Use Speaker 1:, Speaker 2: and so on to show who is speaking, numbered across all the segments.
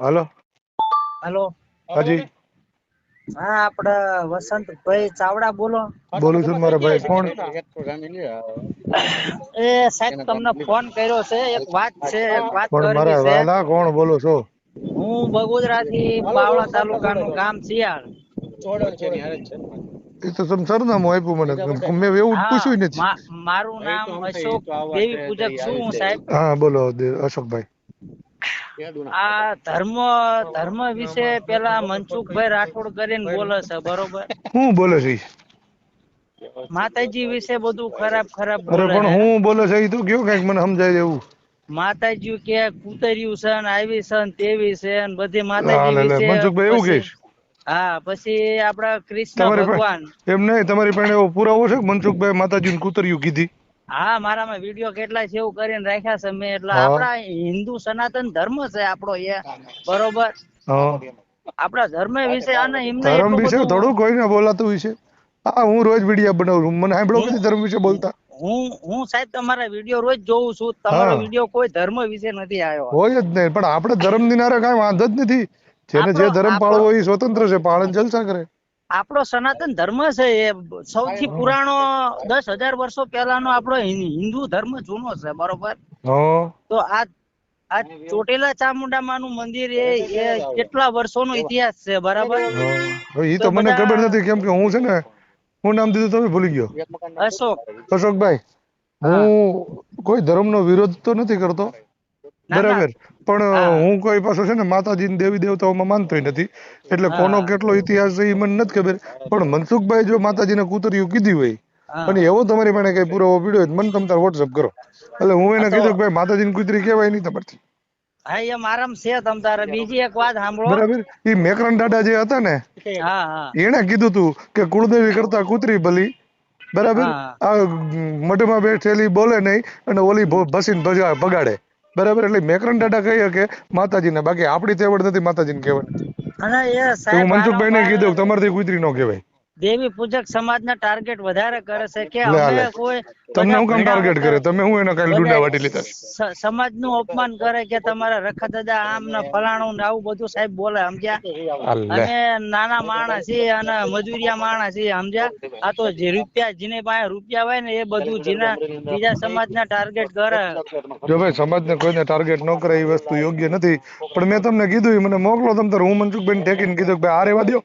Speaker 1: હાલો.
Speaker 2: Hello.
Speaker 1: હાજી.
Speaker 2: હા આપડે વસંતભાઈ ચાવડા બોલો.
Speaker 1: બોલું છું મારા ભાઈ. કોણ?
Speaker 2: એ સાહેબ તમને ફોન કર્યો છે એક વાત છે એક વાત
Speaker 1: પણ
Speaker 2: કરવી
Speaker 1: મારા
Speaker 2: છે.
Speaker 1: વાલા કોણ બોલો છો?
Speaker 2: હું બગોદરા થી બાવળા તાલુકાનું ગામ શિયાળ.
Speaker 1: એ તો તમે સરનામું આપ્યું મને. મેં એવું પૂછ્યું નથી.
Speaker 2: મારું નામ અશોક દેવી પૂજક છું સાહેબ?
Speaker 1: હા બોલો અશોકભાઈ.
Speaker 2: આ ધર્મ ધર્મ વિશે પેલા મનસુખભાઈ રાઠોડ કરીને બોલે છે બરોબર?
Speaker 1: હું બોલે છે?
Speaker 2: માતાજી વિશે બધું ખરાબ ખરાબ બોલે
Speaker 1: પણ હું બોલે છે એ તો કયો કંઈક મને સમજાય એવું?
Speaker 2: માતાજી કે કુતર્યું છે ને આવી છે ને તેવી છે ને બધી માતાજી વિશે
Speaker 1: મનસુખભાઈ એવું કહીશ.
Speaker 2: હા પછી આપડા કૃષ્ણ ભગવાન.
Speaker 1: એમ નહીં તમારી પાસે એવો પુરાવો છે મનસુખભાઈ મનસુખભાઈ માતાજીને કુતર્યું કીધી?
Speaker 2: હા મારામાં વીડિયો કેટલા સેવ કરીને રાખ્યા છે મેં. એટલે
Speaker 1: હા.
Speaker 2: આપડા હિન્દુ સનાતન ધર્મ છે આપણો એ. બરોબર?
Speaker 1: હા.
Speaker 2: આપડા ધર્મ વિશે અને એમને
Speaker 1: ધર્મ વિશે થોડું કોઈને બોલાતું વિશે હા હું રોજ વીડિયો બનાવું છું. મને સાંભળો કે ધર્મ વિશે બોલતા?
Speaker 2: હું હું સાહેબ તમારા વીડિયો રોજ જોઉં છું. તમારો વીડિયો કોઈ ધર્મ વિશે નથી આવ્યો.
Speaker 1: હોય જ નહીં પણ આપણે ધર્મ દિનારે કઈ વાંધો જ નથી. જેને જે ધર્મ
Speaker 2: આપણો-
Speaker 1: પાળવો એ સ્વતંત્ર છે. પાળન જલસા કરે.
Speaker 2: આપણો સનાતન ધર્મ છે એ સૌથી પુરાણો દસ હજાર વર્ષો પહેલાનો આપણો હિન્દુ ધર્મ જૂનો છે બરોબર? તો આ આ ચોટીલા ચામુંડા નું મંદિર એ કેટલા વર્ષોનો ઇતિહાસ છે બરાબર?
Speaker 1: એ
Speaker 2: તો
Speaker 1: મને ખબર નથી કેમ કે હું છે ને હું નામ દીધું તમે ભૂલી ગયો.
Speaker 2: અશોક.
Speaker 1: અશોકભાઈ
Speaker 2: હું
Speaker 1: કોઈ ધર્મનો વિરોધ તો નથી કરતો. બરાબર. પણ
Speaker 2: હું.
Speaker 1: કોઈ પાછો છે ને માતાજી ને દેવી દેવતાઓમાં માનતોય નથી. એટલે કોનો કેટલો ઇતિહાસ છે એ મને નથી ખબર. પણ મનસુખભાઈ જો માતાજીને કૂતરિયું કીધી હોય. અને એવો તમારી પાસે કઈ પુરાવો પીડ્યો હોય મને તમે તાર વોટ્સઅપ કરો. એટલે હું એને કીધું કે ભાઈ માતાજીની કૂતરી કહેવાય નહીં તમારથી.
Speaker 2: હા એ મારામ છે તમ તારે. બીજી એક વાત સાંભળો.
Speaker 1: બરાબર. એ મેકરણ દાદા જે હતા ને
Speaker 2: હા હા.
Speaker 1: એને કીધું તું કે કુળદેવી કરતા કૂતરી ભલી. બરાબર. આ મઢમાં બેઠેલી બોલે નહીં અને ઓલી ભસીન ભસીને ભજા બગાડે બરાબર એટલે મેકરન દાદા કહીએ કે માતાજીને બાકી આપડી તેવડ નથી માતાજીને કહેવાની.
Speaker 2: અને એ
Speaker 1: હું
Speaker 2: સાહેબ
Speaker 1: મનસુખભાઈને કીધું કે તમારથી કુતરી નો કહેવાય.
Speaker 2: દેવી પૂજક સમાજના ટાર્ગેટ વધારે કરે છે કે અમે કોઈ
Speaker 1: તમને હું કામ ટાર્ગેટ કરે તમે હું એના કાંઈ ડુંડા વાટી લીધા?
Speaker 2: સમાજનું અપમાન કરે કે તમારા રખા દાદા આમ ને ફલાણું ને આવું બધું સાહેબ બોલે સમજ્યા? અને નાના માણસ છે અને મજૂરિયા માણસ છે સમજ્યા? આ તો જે રૂપિયા જેને પાસે રૂપિયા હોય ને એ બધું જેના બીજા સમાજના ટાર્ગેટ કરે.
Speaker 1: જો ભાઈ સમાજને કોઈને ટાર્ગેટ ન કરે એ વસ્તુ યોગ્ય નથી. પણ મેં તમને કીધું એ મને મોકલો તમ તાર. હું મનસુખભાઈ ટેકીને કીધું કે ભાઈ આ રેવા
Speaker 2: હા,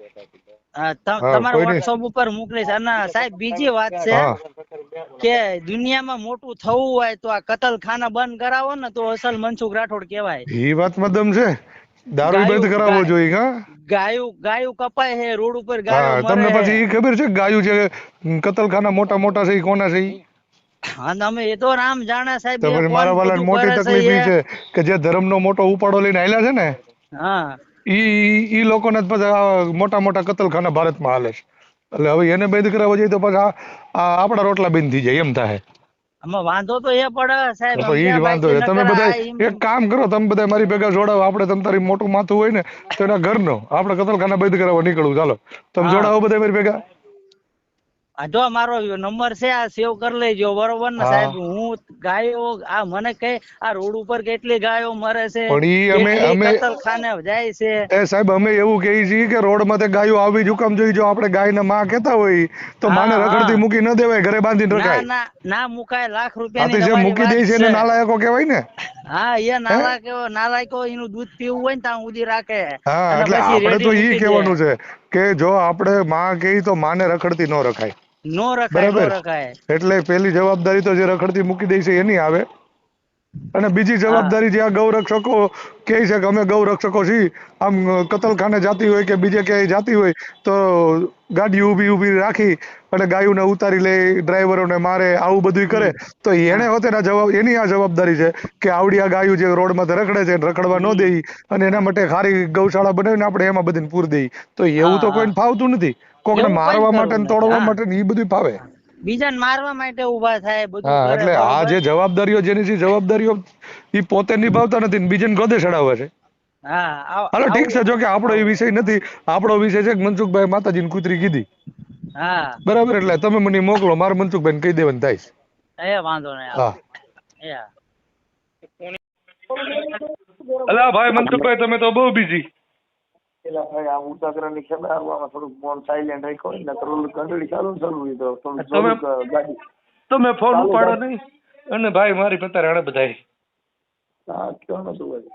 Speaker 2: તમારા
Speaker 1: કોઈ
Speaker 2: ઉપર મોકલીશ. અને સાહેબ બીજી વાત છે કે દુનિયામાં મોટું થવું હોય તો આ કતલખાના બંધ કરાવો ને તો અસલ મનસુખ રાઠોડ કહેવાય.
Speaker 1: ઈ વાતમાં દમ છે. દારૂ બંધ કરાવવો જોઈએ હા?
Speaker 2: ગાયું ગાયું કપાય હે રોડ ઉપર ગાયો
Speaker 1: તમને પછી એ ખબર છે ગાયું છે કતલખાના મોટા મોટા છે ઈ કોના છે
Speaker 2: અને અમે એ તો રામ જાણે સાહેબ
Speaker 1: તો
Speaker 2: એ
Speaker 1: પછી
Speaker 2: કોણ
Speaker 1: મારા વાળાને મોટી તકલીફ
Speaker 2: એ.
Speaker 1: છે કે જે ધર્મનો મોટો ઉપાડો લઈને આયલા છે ને?
Speaker 2: હા.
Speaker 1: ઈ ઈ લોકોને પછી મોટા મોટા કતલખાના ભારતમાં હાલે છે. એટલે હવે એને બંધ કરાવવા જઈએ તો પછી આપણા રોટલા બંધ થઈ જાય એમ થાય.
Speaker 2: આમાં વાંધો તો એ પડે સાહેબ
Speaker 1: તો ઈ જ વાંધો છે. તમે બધા એક કામ કરો તમે બધા મારી ભેગા જોડાવો. આપણે તમ તારી મોટું માથું હોય ને તો એના ઘરનો આપણે કતલખાના બંધ કરાવવા નીકળવું. ચાલો તમે જોડાવો બધા મારી ભેગા.
Speaker 2: જો મારો નંબર છે આ સેવ કરી લેજો બરોબર ને સાહેબ? હું ગાયો આ મને કે આ રોડ ઉપર કેટલી ગાયો મરે છે?
Speaker 1: પણ ઈ અમે- અમે-
Speaker 2: કતલખાને જાય છે?
Speaker 1: એ સાહેબ અમે એવું કહીએ છીએ કે રોડ માથે ગાયો આવી જો કમ જોઈ જો આપણે ગાયને માં કહેતા હોય તો માને. રખડતી મૂકી ન દેવાય ઘરે બાંધીને
Speaker 2: ના
Speaker 1: રખાય.
Speaker 2: ના ના મુકાય લાખ
Speaker 1: રૂપિયા
Speaker 2: ની
Speaker 1: જે મૂકી દે છે એને નાલાયકો કહેવાય ને?
Speaker 2: હા એ નાલાયકો નાલાયકો એનું દૂધ પીવું હોય ને ત્યાં ઉદી રાખે.
Speaker 1: હા એટલે આપણે તો ઈ કહેવાનું છે કે જો આપણે માં કહી તો માને રખડતી ન રખાય.
Speaker 2: નો રખાય નો રખાય.
Speaker 1: એટલે પેલી જવાબદારી તો જે રખડતી મૂકી દે છે એની આવે. અને બીજી જવાબદારી જે આ ગૌરક્ષકો કહે છે કે અમે ગૌરક્ષકો છીએ આમ કતલખાને જાતી હોય કે બીજે ક્યાંય જાતી હોય તો ગાડી ઊભી ઊભી રાખી અને ગાયોને ઉતારી લે ડ્રાઈવરોને મારે આવું બધું કરે. તો એને હોતેના જવાબ એની આ જવાબદારી છે કે આવડી આ ગાયું જે રોડમાં રખડે છે રખડવા ન દેવી અને એના માટે ખારી ગૌશાળા બનાવીને આપણે એમાં બધીને પૂર દઈ તો એવું તો. કોઈને ફાવતું નથી. કોકને મારવા માટે ને તોડવા માટે ને ઈ બધું ફાવે.
Speaker 2: બીજાને મારવા માટે ઊભા થાય બધું
Speaker 1: હા એટલે આ જે જવાબદારીઓ જેની જે જવાબદારીઓ ઈ પોતે નિભાવતા નથી ને બીજાને ગોદે ચડાવે છે.
Speaker 2: હા આવ-
Speaker 1: હાલો ઠીક છે જો કે આપણો એ વિષય નથી. આપણો વિષય છે કે મનસુખભાઈ માતાજીની કૂતરી કીધી.
Speaker 2: હા.
Speaker 1: બરાબર એટલે તમે મને મોકલો મારે મનસુખભાઈને કહી દેવાનું થાય છે.
Speaker 2: એ વાંધો નહીં
Speaker 1: હા.
Speaker 2: એ
Speaker 3: અલા ભાઈ મનસુખભાઈ તમે તો બહુ બિઝી
Speaker 4: પેલા ભાઈ આ ઉતાગરાની ખેમે હારવામાં થોડુંક ફોન સાયલેન્ટ રાખ્યો ને થોડું ઘંટડી ચાલુ ચાલુ લીધો થોડુંક ગાડી
Speaker 3: તમે ફોન ઉપાડો નહીં. અને ભાઈ મારી પતા રાણે બધાય.
Speaker 4: હા કયો નતું ભાઈ.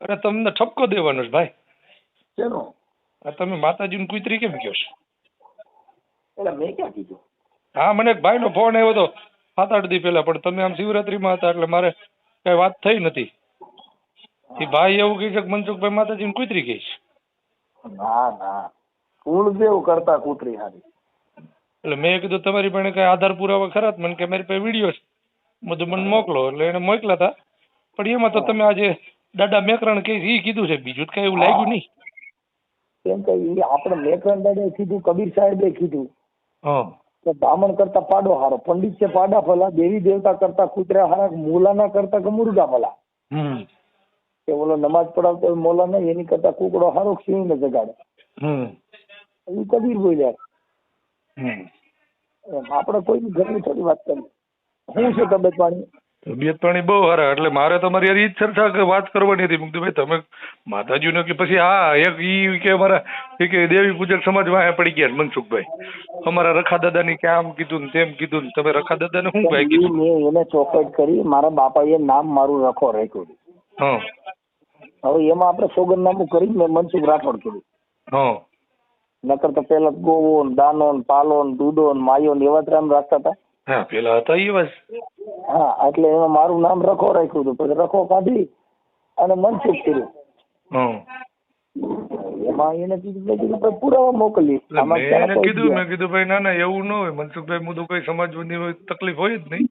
Speaker 3: અરે તમને ઠપકો દેવાનો છે ભાઈ.
Speaker 4: શેનો?
Speaker 3: આ તમે માતાજીની કુતરી કેમ કહો છો?
Speaker 4: એટલે મેં ક્યાં કીધું?
Speaker 3: હા મને એક ભાઈનો ફોન આવ્યો હતો સાત આઠ દી પહેલા પણ તમે આમ શિવરાત્રીમાં હતા એટલે મારે કઈ વાત થઈ નથી એ ભાઈ એવું કહે છે કે મનસુખભાઈ માતાજીની કુતરી કહે છે.
Speaker 4: ના ના. કુળદેવ કરતા કૂતરી હારી.
Speaker 3: એટલે મેં કીધું તમારી પાસે કઈ આધાર પુરાવા ખરા? મને કે મારી પાસે વીડિયો છે. બધું મને મોકલો. એટલે એને મોકલા હતા પણ એમાં તો તમે આજે દાદા મેકરણ કે એ કીધું છે. બીજું તો કઈ એવું લાગ્યું નહીં.
Speaker 4: કેમ કે ઈ આપણે મેકરણ દાદાએ કીધું કબીર સાહેબે કીધું.
Speaker 3: હા.
Speaker 4: કે બ્રાહ્મણ કરતા પાડો હારો. પંડિત છે પાડા ભલા દેવી દેવતા કરતા કૂતરા હારા મૂલાના કરતા કે મુર્ગા ભલા.
Speaker 3: હમ.
Speaker 4: કે ઓલો નમાજ પડાવતો મોલા નહીં એની કરતા કુકડો હારો સિંહ ને જગાડે એ કબીર બોલ્યા. આપણે કોઈની ઘરની થોડી વાત કરી શું છે તબિયત પાણી?
Speaker 3: તબિયત પાણી બહુ સારા એટલે મારે તમારી યાર ઈ જ ચર્ચા કે વાત કરવાની હતી. મુક્તિ ભાઈ તમે માતાજીનો કે પછી હા એક ઈ કે અમારા કે દેવી પૂજક સમાજ વાહે પડી ગયા મનસુખભાઈ. અમારા રખા દાદાની કે આમ કીધું ને તેમ કીધું ને તમે રખા દાદાને શું ભાઈ કીધું?
Speaker 4: મેં એને ચોકટ કરી મારા બાપાએ નામ મારું રખો રાખ્યું હવે એમાં આપણે સોગંદનામું કરી મેં મનસુખ રાઠોડ કીધું.
Speaker 3: હા.
Speaker 4: નકર તો પેલા ગોવો ને દાનો ને પાલો ને દૂધો ને માયો ને એવા ત્રામ રાખતા હતા.
Speaker 3: હા પેલા હતા એ બસ.
Speaker 4: હા એટલે એમાં મારું નામ રખો રાખ્યું હતું. પછી રખો કાઢી અને મનસુખ કર્યું. એમાં એને કીધું મેં કીધું પુરાવા મોકલી
Speaker 3: મેં કીધું? મેં કીધું ભાઈ ના ના એવું ન હોય. મનસુખભાઈ મુદું કઈ સમાજની હોય તકલીફ હોય જ નહીં.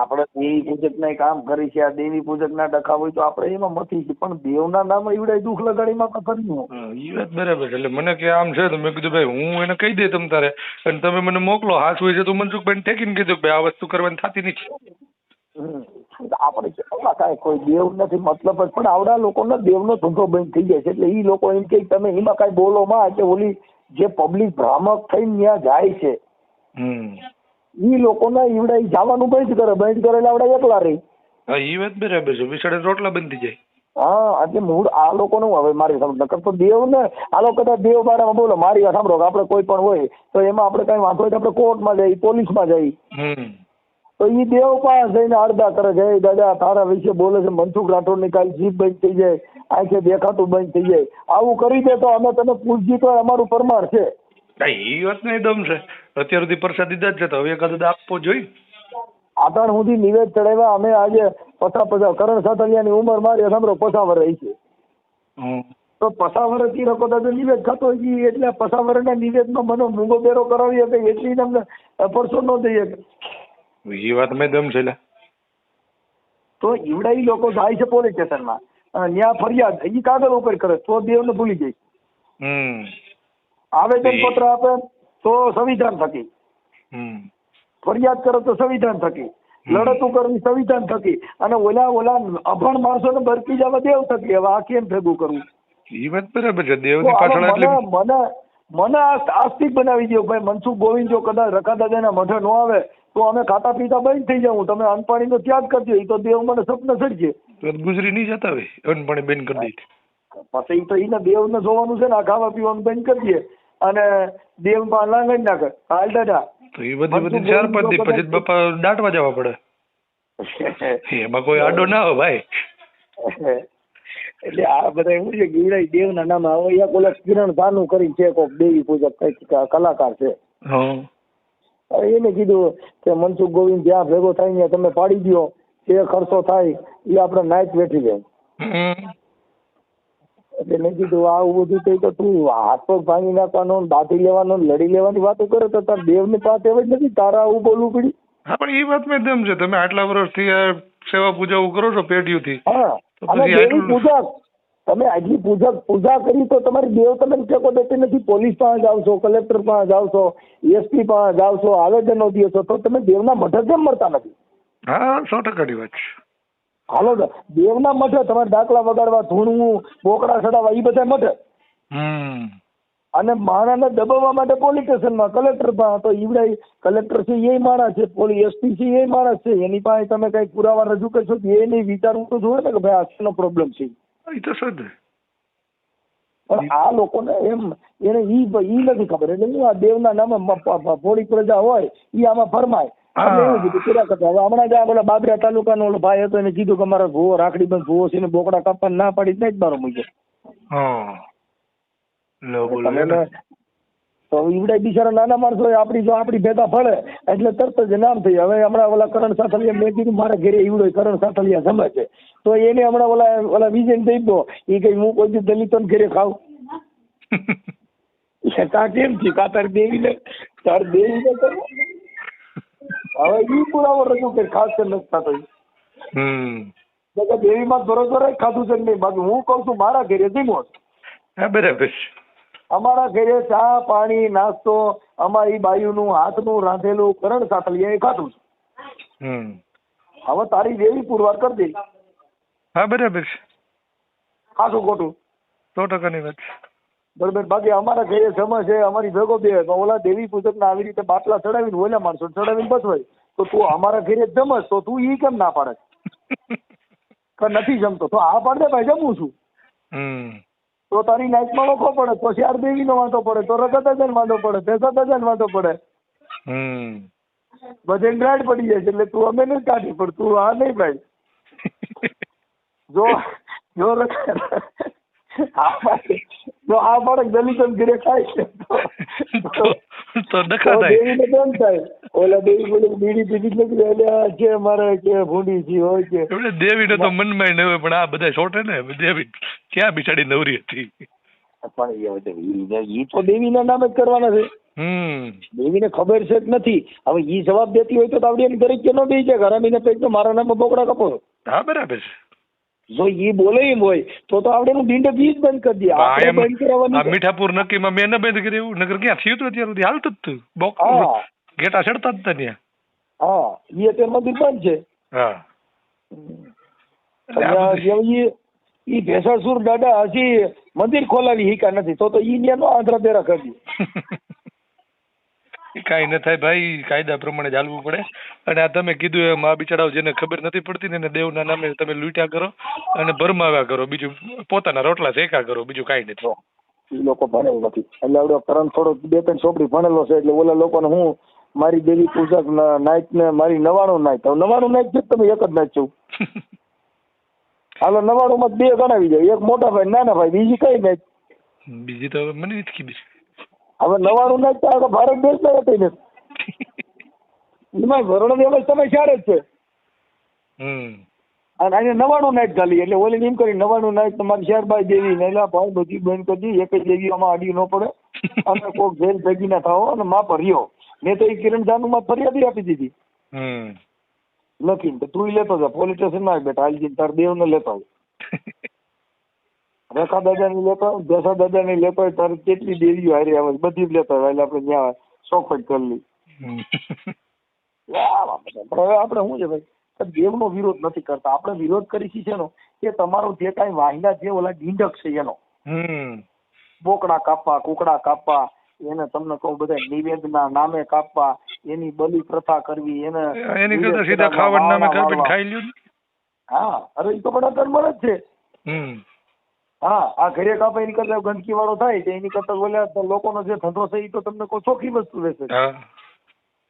Speaker 4: આપણે દેવી પૂજક ના કામ કરી છે આ દેવી પૂજક ના ડખા હોય તો આપણે એમાં મથી છે પણ દેવના નામે એવડાય દુઃખ લગાડીમાં તો કર્યું
Speaker 3: ઈ વાત બરાબર છે. એટલે મને કે આમ છે તો મેં કીધું ભાઈ હું એને કહી દે તમ તારે. અને તમે મને મોકલો હાથ હોય છે તો મનસુખભાઈ ટેકીને કીધું કે ભાઈ આ વસ્તુ કરવાની થતી નથી.
Speaker 4: હમ. આપણે કેટલા કાંઈ કોઈ દેવ નથી મતલબ જ પણ આવડા લોકોને દેવનો ધંધો બંધ થઈ જાય છે. એટલે એ લોકો એમ કે તમે એમાં કાંઈ બોલો માં કે ઓલી જે પબ્લિક ભ્રામક થઈને ત્યાં જાય છે.
Speaker 3: હમ.
Speaker 4: ઈ લોકોને ઈવડા ઈ જવાનું બંધ કરે બંધ કરે એટલે આવડા એકલા રહી
Speaker 3: હા ઈ વાત બરાબર છે. વિશાળે રોટલા બંધી જાય.
Speaker 4: હા એટલે મૂળ આ લોકોનું હવે મારી સમજ નકર તો દેવ ને આ લોકો કદાચ દેવ બારામાં બોલો મારી વાત સાંભળો કે આપણે કોઈ પણ હોય તો એમાં આપણે કઈ વાંધો હોય તો આપણે કોર્ટમાં જઈ પોલીસમાં
Speaker 3: હમ.
Speaker 4: તો ઈ દેવ પાસે જઈને અડધા કરે છે દાદા તારા વિશે બોલે છે મનસુખ રાઠોડની કાલ જીભ બંધ થઈ જાય આંખે દેખાતું બંધ થઈ જાય. આવું કરી દે તો અમે તને પૂછજી તો અમારું પરમાર છે.
Speaker 3: એ વાત નહીં દમ છે. અત્યાર સુધી પ્રસાદ દીધા જ છે તો હવે એકાદ આપવો જોઈએ?
Speaker 4: આતણ સુધી નિવેદ ચડાવ્યા. અમે આજે પસા પસા કરણ સાતલિયાની ઉંમર મારી સાંભળો પસાવર રહી છે. તો પસાવરથી રકો તો નિવેદ થતો હોય એટલે પસાવરના નિવેદમાં મને મૂંગો બેરો કરાવી શકે એટલી તમને પરસો ન દઈ શકે.
Speaker 3: ઈ વાત મેં દમ છે
Speaker 4: તો ઈવડા ઈ લોકો જાય છે પોલીસ સ્ટેશનમાં માં. ત્યાં ફરિયાદ ઈ કાગળ ઉપર કરે તો દેવને ભૂલી જાય.
Speaker 3: હમ.
Speaker 4: આવેદન પત્ર આપે. તો સંવિધાન થકી. ફરિયાદ કરો તો સંવિધાન થકી. લડતું કરવી સંવિધાન થકી. અને ઓલા ઓલા અભણ માણસોને બરકી જવા દેવ થકી. હવે આ કેમ ભેગું કરવું
Speaker 3: ઈ વાત બરાબર છે. દેવની પાછળ
Speaker 4: મને મને મને આસ્તિક બનાવી દો ભાઈ. મનસુખ ગોવિંદ જો કદાચ રખા દાદાના મઠે નો આવે તો અમે ખાતા પીતા બંધ થઈ જાઉં. તમે અનપાણીનો ત્યાગ કરજો. એ તો દેવ મને સપને સડશે
Speaker 3: તો ગુજરી નહીં જતા હોય અનપણે બેન કરી દઈ
Speaker 4: પછી તો એને દેવને જોવાનું છે ને આ ખાવા પીવાનું બંધ કરી દે. અને દેવ પાસે ના કર. હાલ દાદા.
Speaker 3: તો એ બધી બધી ચાર પાંચ દી પછી બાપા દાટવા જવા પડે. એમાં કોઈ આડો ના હોય ભાઈ.
Speaker 4: એટલે આ બધા એવું છે ગીવડાઈ દેવના નામે હવે એક ઓલા કિરણ ભાનુ કરી છે કોક દેવી પૂજક કંઈક કલાકાર છે. એને કીધું કે મનસુખ ગોવિંદ જ્યાં ભેગો થાય ત્યાં તમે પાડી દો જે ખર્ચો થાય એ આપણે નાઈટ બેઠી જાય. એટલે મેં કીધું આવું બધું થઈ તો તું હાથ પગ ભાંગી નાખવાનો દાટી લેવાનો લડી લેવાની વાતો કરે તો તારા દેવની પાસે એવ જ નથી તારા આવું બોલવું પડ્યું.
Speaker 3: હા પણ એ વાત મેં દમ છે. તમે આટલા વર્ષથી આ સેવા પૂજા કરો છો
Speaker 4: દેવી
Speaker 3: આટલું-
Speaker 4: પૂજા તમે આટલી પૂજા પૂજા કરી તો તમારી દેવ તમે ટેકો દેતી નથી. પોલીસ પાસે જાવ છો કલેક્ટર પાસે જાવ છો એસપી પાસે જાવ છો આવેદનો દો છો તો તમે દેવના મઠે કેમ મળતા નથી?
Speaker 3: હા સો ટકાની વાત છે.
Speaker 4: હાલો દેવના મઠે તમારે દાખલા વગાડવા ધૂણવું બોકડા ચડાવવા એ બધા મઠે? અને માણાને દબાવવા માટે પોલીસ સ્ટેશનમાં કલેક્ટર પાસે તો ઈવડે કલેક્ટર છે એ માણસ છે પોલીસ એસપી છે એ માણસ છે એની પાસે તમે કઈ પુરાવા રજૂ કરશો એ નહીં વિચારવું તો જોઈએ ને કે ભાઈ આ શેનો પ્રોબ્લેમ છે. પણ આ લોકોને એમ એને ઈ ઈ નથી ખબર એટલે આ દેવના નામે મ- પ- પ- ભોળી પ્રજા હોય ઈ આમાં ફરમાય. હમણાં જ આ પેલા બાબરા તાલુકાનો ઓલો ભાઈ હતો એને કીધું કે મારા ભૂવો રાખડી બંધ ભૂવો છે બોકડા કાપવા ના પાડી જ મારો મૂક્યો.
Speaker 1: હા. લો બોલો
Speaker 4: તમે ને- તો ઈવડે બિચારા નાના માણસો હોય, જો આપડી ભેગા ફળે એટલે તરત જ નામ થઈ હવે હમણાં ઓલા કરણ સાથલિયા મેં કીધું મારા ઘરે ઈવડો કરણ સાથલિયા સમજે છે. તો એને હમણાં ઓલા ઓલા વિજય થઈ દો. એ કઈ હું કોઈ દલિતો ઘરે ખાવ તા કેમ છે? કાતર દેવી ને તાર દેવીને કરો હવે ઈ પુરાવો રજૂ કરી ખાસ કરીને નથી થતો
Speaker 1: હમ.
Speaker 4: દેવી માં બરોબર ખાધું છે નહીં? બાકી હું કઉ છું મારા ઘેરે ધીમો
Speaker 1: હા બરાબર
Speaker 4: અમારા ઘરે ચા પાણી નાસ્તો અમારી બાયુનું હાથનું રાંધેલું કરણ સાતલિયા એ ખાધું છે. હવે તારી દેવી પુરવાર કરી દે.
Speaker 1: હા બરાબર છે.
Speaker 4: ખાસું ખોટું.
Speaker 1: સો ટકાની વાત છે.
Speaker 4: બરોબર. બાકી અમારા ઘરે જમા છે અમારી ભેગો બે ઓલા દેવી પૂજક આવી રીતે બાટલા ચડાવીને ઓલા માણસો ચડાવીને બસવાય તો તું અમારા ઘરે જમસ તો તું ઈ કેમ ના પાડે? કે નથી જમતો. તો આ પાડ દે ભાઈ જમું છું. તો તારી નાઈટમાં નોખો પડે. તો ચાર દેવીનો વાંધો પડે તો રગત હજાર વાંધો પડે ભેસા દજન વાંધો પડે.
Speaker 1: હમ.
Speaker 4: બધે પડી જાય છે. એટલે તું અમે નથી કાઢી પણ તું આ નહીં ભાઈ. જો જો રગ- જો આ બાળક દલિત ઘરે ખાય છે. તો-
Speaker 1: તો તો
Speaker 4: તો
Speaker 1: ડખા થાય.
Speaker 4: દેવીને કેમ થાય? ઓલા દેવી બોલે બીડી પીધી નથી. એટલે છે મારે કે ભૂંડી છે હોય કે
Speaker 1: એટલે દેવીને તો મનમાં ન હોય પણ આ બધા છોટે ને દેવી ક્યાં બિચારી નવરી હતી?
Speaker 4: પણ એ તો દેવીના નામે જ કરવાના છે. દેવીને ખબર છે જ નથી. હવે ઈ જવાબ દેતી હોય તો આવડી એની દરેક કે ન દઈ છે હરામીને પેટ તો મારા નામે બોકડા કપો.
Speaker 1: હા બરાબર છે.
Speaker 4: જો ઈ બોલે એમ હોય તો તો આપણે એનું ડીંડ બીજ બંધ કરી દઈએ. આપણે બંધ કરાવવાની
Speaker 1: મીઠાપુર નક્કીમાં મેં ન બંધ કર્યું નગર ક્યાં થયું હતું અત્યાર સુધી? હાલતું જ હતું બોક ગેટા ચડતા જ હતા ત્યાં.
Speaker 4: હા. ઈ અત્યારે મંદિર બંધ છે.
Speaker 1: હા.
Speaker 4: ઈ ભેસાસુર દાદા હજી મંદિર ખોલાવી હિકા નથી. તો તો ઈ ન્યાનો આંધ્રા તેરા કરી
Speaker 1: કાંઈ ન થાય ભાઈ કાયદા પ્રમાણે ચાલવું પડે. અને આ તમે કીધું એમ આ બિચારાઓ જેને ખબર નથી પડતી ને એને દેવના નામે તમે લૂંટ્યા કરો અને ભરમાવ્યા કરો. બીજું પોતાના રોટલા શેકા કરો બીજું કાંઈ નથી.
Speaker 4: લોકો ભણેલ નથી. એટલે આપડે કરણ થોડો બે ત્રણ છોકરી ભણેલો છે એટલે ઓલા લોકોને હું મારી દેવી પૂજક નાઈટ ને મારી નવાણું નાઈટ. નવાણું નાઈટ છે તમે એક જ નાઈટ છો. હાલો નવાણું માં બે ગણાવી જાય એક મોટા ભાઈ નાના ભાઈ બીજી કઈ નાઈટ?
Speaker 1: બીજી તો મને નથી ખબર.
Speaker 4: હવે નવાણું તો આખા ભારત હતી ને એમાં વરુણ વ્યવસ્થા તમે ચાર જ છે. અને આજે નવાણું નાઇટ ખાલી એટલે ઓલી એમ કરી નવાણું નાઇટ તમારી શેરબાઈ દેવી ને એટલે ભાઈ બધી બંધ કરી દી એક જ દેવી આમાં અડી ન પડે. અને કોક જેલ ભેગી ના થાવ અને માપ રહ્યો મેં તો એ કિરણ જાનુમાં ફરિયાદી આપી દીધી.
Speaker 1: હમ.
Speaker 4: લખીને તું લેતો જા પોલીસ સ્ટેશનમાં બેઠા હાલ તાર દેવ ને લેતો. રેખા દાદા ની લેતો આવ, દશા દાદા ની લેતો હોય તારે કેટલી દેવીઓ હારી આવે બધી જ લેતો હોય એટલે આપણે ત્યાં ચોખવટ કરી હવે આપણે શું છે ભાઈ? દેવનો વિરોધ નથી કરતા. આપણે વિરોધ કરી છે એનો? કે તમારો જે કાંઈ વાહિલા જે ઓલા ડીંડક છે એનો.
Speaker 1: હમ.
Speaker 4: બોકડા કાપવા કુકડા કાપવા એને તમને કહું બધા નિવેદના નામે કાપવા એની બલિ પ્રથા કરવી એને
Speaker 1: એની કરતા સીધા ખાવડ નામે ખાઈ લ્યો
Speaker 4: હા અરે એ તો બધા ધર્મ જ છે. હા આ ઘરે કાપે એની કરતા ગંદકી વાળો થાય તો એની કરતા બોલ્યા લોકોનો જે ધંધો છે એ તો તમને કોઈ ચોખ્ખી વસ્તુ રહેશે.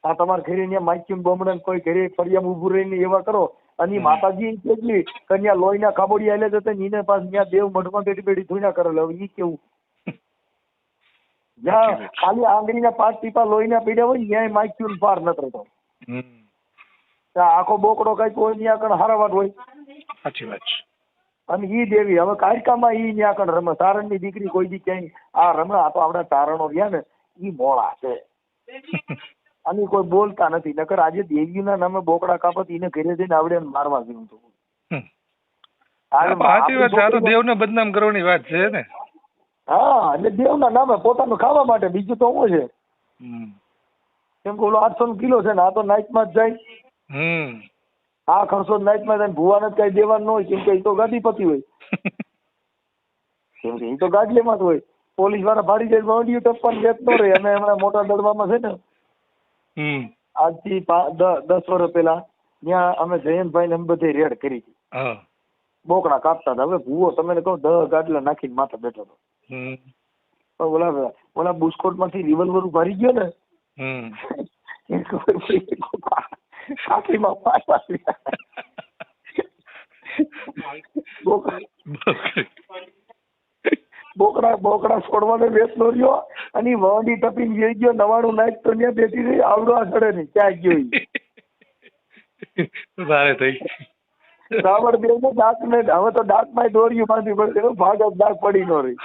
Speaker 4: આ તમારા ઘરે ત્યાં માઇક્યુન બમણન કોઈ ઘરે ફરિયામ ઉભું રહીને એવા કરો અને માતાજી કેટલી કન્યા લોહીના કાબોડી આલે જતા નીને પાસ ત્યાં દેવ મઢમાં બેઠી બેઠી ધોઈના કરેલો હવે ઈ કેવું? જ્યાં ખાલી આંગળીના પાંચ ટીપા લોહીના પીડ્યા હોય ને ત્યાં માઇક્યુન પાર ન રહેતો આખો બોકડો કઈ કોઈ ત્યાં આગળ હારાવાટ હોય.
Speaker 1: સાચી વાત છે.
Speaker 4: અને ઈ દેવી હવે કાયકામાં ઈ ત્યાં આગળ રમે? તારણની દીકરી કોઈ દી ક્યાંય આ રમે? આ તો આપણા તારણો રહ્યા ને ઈ મોળા છે. અને કોઈ બોલતા નથી. નકર આજે દેવીના નામે બોકડા કાપત એને ઘરે જઈને આવડે મારવા જેવું તો. આજે
Speaker 1: હા, સાચી વાત દેવને બદનામ કરવાની વાત છે ને.
Speaker 4: હા એટલે દેવના નામે પોતાનું ખાવા માટે બીજું તો શું છે? કેમ કે ઓલો આઠસો નો કિલો છે ને આ તો નાઇટમાં જ જાય. આ ખર્ચો નાઈટમાં જાય ને ભુવાને જ કઈ દેવાનું ન હોય કેમ કે એ તો ગાદીપતિ હોય. કેમ કે એ તો ગાડલીમાં જ હોય. પોલીસવાળા ભાડી જાય વાંડિયું ટપ્પન વેચ નો રહે. અમે હમણાં મોટા દડવામાં છે ને આજથી દસ વર્ષ પહેલા ત્યાં અમે જયંતભાઈ ને અમે બધે રેડ કરી હતી. બોકડા કાપતા હતા. હવે ભૂવો તમે કહો દહ ગાડલા નાખીને માથે બેઠો હતો. ઓલા ઓલા બુસ્કોટમાંથી રિવોલ્વર ઉભારી ગયો ને ખબર પડી કાકીમાં વાગ્યા. બોકડા બોકડા છોડવાને છોડવાનો નો રહ્યો અને ઈ ટપીને જઈ ગયો નવાણું નાખ તો ત્યાં બેઠી રહી આવડો આ સડે નહીં ક્યાં ગયો ઈ?
Speaker 3: થઈ
Speaker 4: રાવણ દેવ ને દાંત ને હવે તો દાંતમાં દોર્યું માંથી પડે ભાગ જ દાંત પડી નો રહી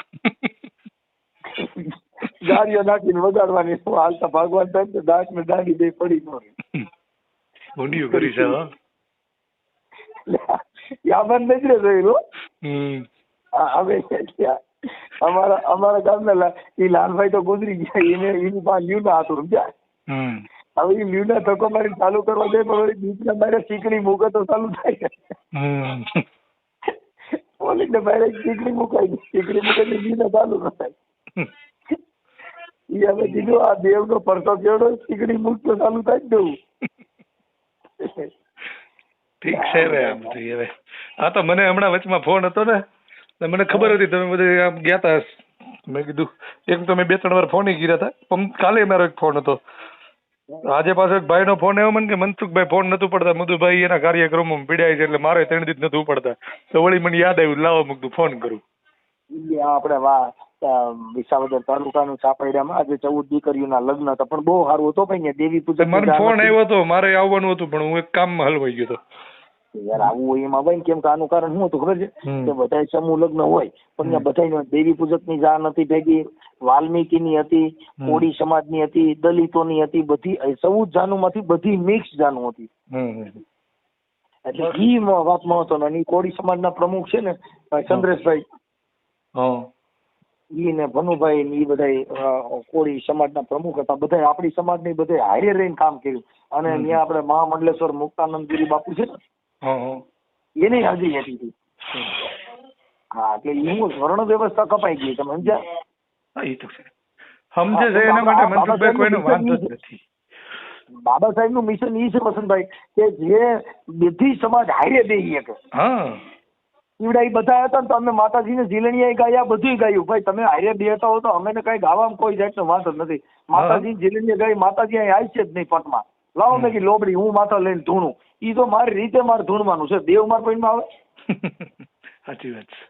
Speaker 4: ગાડીઓ નાખીને વગાડવાની હાલતા ભાગવાન થાય તો દાંત ને દાંડી બે પડી નો રહી યામન નથી રે જોયેલું
Speaker 3: હમ.
Speaker 4: આ અમારા અમારા ગામના લાલભાઈ તો ગુજરી ગયા એને એની પાસે લ્યુના હતું સમજ્યા? હવે એ ઈ લ્યુના ધક્કો મારી ચાલુ કરવા દે પણ બીજના મારે ચીકણી મૂકે તો ચાલુ થાય.
Speaker 3: ઓલી
Speaker 4: પોલીસને મારે ચીકણી મુકાઈ ગઈ ચીકણી મૂકે તો લ્યુના ચાલુ ન થાય એ હવે કીધું આ દેવનો પરસો કેવડો ચીકણી મૂકતો ચાલુ થાય જ દેવું
Speaker 3: ઠીક છે હવે આમ બધું હવે. આ તો મને હમણાં વચમાં ફોન હતો ને મને ખબર હતી તમે બધે આમ ગયા તા. મેં કીધું એક તો મેં બે ત્રણ વાર ફોન કર્યા હતા કાલે મારો એક ફોન હતો. આજે પાછો એક ભાઈનો ફોન આવ્યો મને કે મનસુખભાઈ ફોન નતું પડતા. મધુભાઈ એના કાર્યક્રમોમાં પીડાય છે એટલે મારે ત્રણ દિવસ નતું પડતા. તો વળી મને યાદ આવ્યું લાવો મૂકતું ફોન કરું.
Speaker 4: આપણે વા અ, વિસાવદર તાલુકાનું સાપરડામાં આજે ચૌદ દીકરીઓના લગ્ન હતા. પણ બહુ સારું હતું ભાઈ દેવી પૂજન
Speaker 3: મને ફોન આવ્યો હતો મારે આવવાનું હતું પણ હું એક કામમાં હલવાઈ ગયો હતો.
Speaker 4: યાર આવું હોય એમાં ભાઈ કેમ કે આનું કારણ શું હતું ખબર છે? કે બધા સમૂહ લગ્ન હોય પણ બધા દેવી પૂજકની જાણ હતી ભેગી વાલ્મીકી ની હતી. કોળી સમાજની હતી દલિતોની હતી બધી ચૌદ જાનું માંથી બધી મિક્સ જાનું હતી. એટલે ઈ વાત મહત્વનો કોળી સમાજના પ્રમુખ છે ને ચંદ્રેશભાઈ. ઈ ને ભનુભાઈ ને ઈ બધા કોળી સમાજના પ્રમુખ હતા. બધા આપણી સમાજની બધા હારે રહીને કામ કર્યું. અને ત્યાં આપણે મહામંડલેશ્વર મુક્તાનંદગીરી બાપુ છે ને એની હાજરી હતી હા એટલે એનું વર્ણ વ્યવસ્થા કપાઈ ગઈ તમે સમજ્યા?
Speaker 3: એ તો છે. સમજે છે એના માટે મનસુખભાઈ કોઈનો વાંધો જ નથી.
Speaker 4: બાબા સાહેબનું મિશન ઈ છે વસંતભાઈ કે જે બધી સમાજ હારે દે શકે
Speaker 3: હા.
Speaker 4: ઈવડા બધા હતા ને તો અમે માતાજીને ઝીલણીયા ગાયા બધું ગાયું. ભાઈ તમે હારે બેઠા હો તો અમે કઈ ગાવામાં કોઈ જાતનો વાંધો નથી. માતાજી ઝીલણીયા ગાઈ માતાજી અહીં આવી છે જ નહીં પટમાં. લાવો મેં કીધું લોબડી હું માથા લઈને ધૂણું. ઈ તો મારી રીતે મારે ધૂણવાનું છે. દેવ માર કોઈ આવે?
Speaker 3: સાચી વાત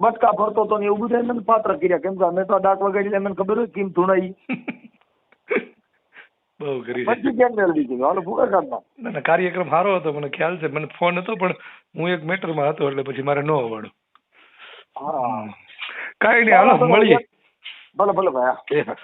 Speaker 4: બટકા ફરતો તો ને એવું બધું મને પાત્ર કર્યા. કેમ કે અમે તો ડાક વગાડી મને ખબર હોય કેમ ધૂણાઈ.
Speaker 3: બહુ કરી
Speaker 4: પછી કેમ મેળવી દીધું હાલો ભૂખા કાઢના
Speaker 3: ના ના કાર્યક્રમ સારો હતો મને ખ્યાલ છે. મને ફોન હતો પણ હું એક મેટરમાં હતો એટલે પછી મારે ન આવવાનું
Speaker 4: હા.
Speaker 3: કાંઈ નહીં હાલો મળીએ.
Speaker 4: ભલે ભલે ભાઈ
Speaker 3: હા.